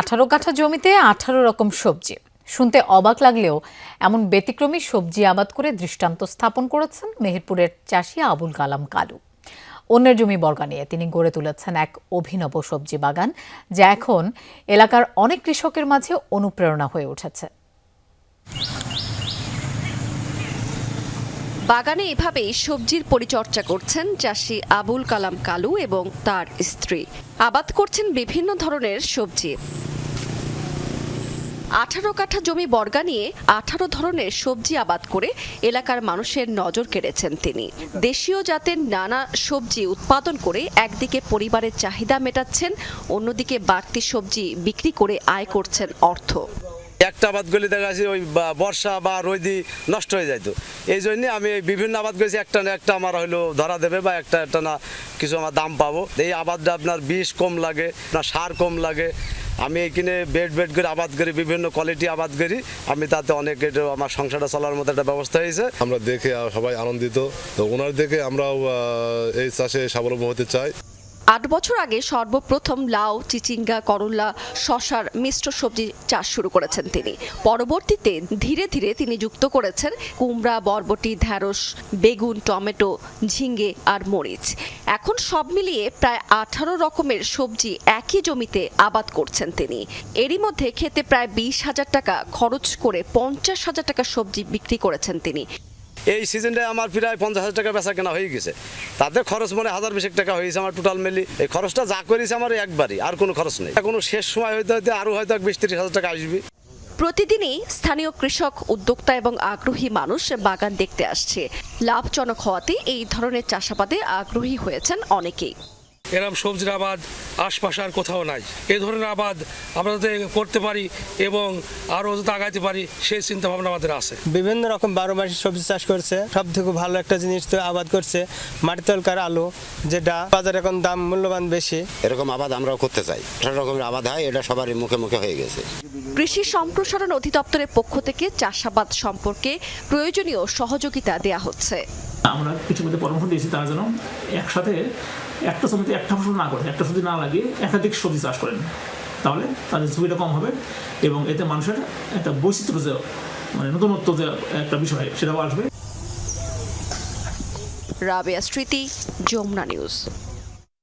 আঠারো কাঠা জমিতে আঠারো রকম সবজি। শুনতে অবাক লাগলেও এমন ব্যতিক্রমী সবজি আবাদ করে দৃষ্টান্ত স্থাপন করেছেন মেহেরপুরের চাষি আবুল কালাম কালু। অন্যের জমি বর্গা নিয়ে তিনি গড়ে তুলেছেন এক অভিনব সবজি বাগান, যা এখন এলাকার অনেক কৃষকের মাঝে অনুপ্রেরণা হয়ে উঠেছে। বাগানে এভাবেই সবজির পরিচর্যা করছেন চাষি আবুল কালাম কালু এবং তার স্ত্রী। আবাদ করছেন বিভিন্ন ধরনের সবজি। আঠারো কাঠা জমি বর্গা নিয়ে আঠারো ধরনের সবজি আবাদ করে এলাকার মানুষের নজর কেড়েছেন তিনি। দেশীয় জাতের নানা সবজি উৎপাদন করে একদিকে পরিবারের চাহিদা মেটাচ্ছেন, অন্যদিকে বাড়তি সবজি বিক্রি করে আয় করছেন অর্থ। একটা আবাদ করলে দেখা যাচ্ছে ওই বর্ষা বা রোদি নষ্ট হয়ে যাইতো। এই জন্য আমি বিভিন্ন আবাদ করেছি, একটা না একটা আমার হলো ধরা দেবে বা একটা একটা না কিছু আমার দাম পাবো। এই আবাদটা আপনার বিষ কম লাগে না সার কম লাগে আমি এখানে বেড বেড করে আবাদ করি, বিভিন্ন কোয়ালিটি আবাদ করি। আমি তাতে অনেক আমার সংসারটা চলার মতো একটা ব্যবস্থা হয়েছে। আমরা দেখে সবাই আনন্দিত। তো ওনার দেখে আমরাও এই চাষে স্বাবলম্বী হতে চাই। আট বছর আগে সর্বপ্রথম লাউ, চিচিঙ্গা করল্লা শশার মিশ্র সবজি চাষ শুরু করেছেন তিনি। পরবর্তীতে ধীরে ধীরে তিনি যুক্ত করেছেন কুমড়া, বরবটি ঢ্যাঁড়স বেগুন, টমেটো ঝিঙ্গে আর মরিচ। এখন সব মিলিয়ে প্রায় আঠারো রকমের সবজি একই জমিতে আবাদ করছেন তিনি। এরই মধ্যে খেতে প্রায় বিশ হাজার টাকা খরচ করে পঞ্চাশ হাজার টাকা সবজি বিক্রি করেছেন তিনি। এই সিজনে আমার প্রায় পঞ্চাশ হাজার টাকা বেচা কেনা হয়ে গেছে। তাদের খরচ মনে হাজার বিশেক টাকা হয়েছে আমার টোটাল মিলি এই খরচটা যা করেছে আমার একবারই, আর কোনো খরচ নেই। কোনো শেষ সময় হয়তো হয়তো আরও হয়তো বিশ তিরিশ হাজার টাকা আসবে। প্রতিদিনই স্থানীয় কৃষক, উদ্যোক্তা এবং আগ্রহী মানুষ বাগান দেখতে আসছে। লাভজনক হওয়াতে এই ধরনের চাষাবাদে আগ্রহী হয়েছেন অনেকেই। এরম সবজির আবাদ আশপাশে আর কোথাও নাই। এ ধরনের আবাদ আমরা যাতে করতে পারি এবং আরও যাতে আগাইতে পারি সেই চিন্তা ভাবনা আমাদের আছে। বিভিন্ন রকম বারো মাসি সবজি চাষ করছে। সব থেকে ভালো একটা জিনিস তো আবাদ করছে মাটি তলকার আলু যেটা বাজারে এখন দাম মূল্যবান বেশি। এরকম আবাদ আমরাও করতে চাই। রকমের আবাদ হয় এটা সবারই মুখে মুখে হয়ে গেছে। কৃষি সম্প্রসারণ অধিদপ্তরের পক্ষ থেকে চাষাবাদ সম্পর্কে প্রয়োজনীয় সহযোগিতা দেয়া হচ্ছে। আমরা কিছু মধ্যে পরামর্শ দিয়েছি, তারা যেন একসাথে একটা জমিতে একটা ফসল না করে, একটা সবজি না লাগিয়ে একাধিক সবজি চাষ করেন। তাহলে তাদের ঝুঁকিটা কম হবে এবং এতে মানুষের একটা বৈচিত্র্য যে মানে নতুনত্ব যে একটা বিষয়, সেটাও আসবে। রাবেয়া স্মৃতি, যমুনা নিউজ।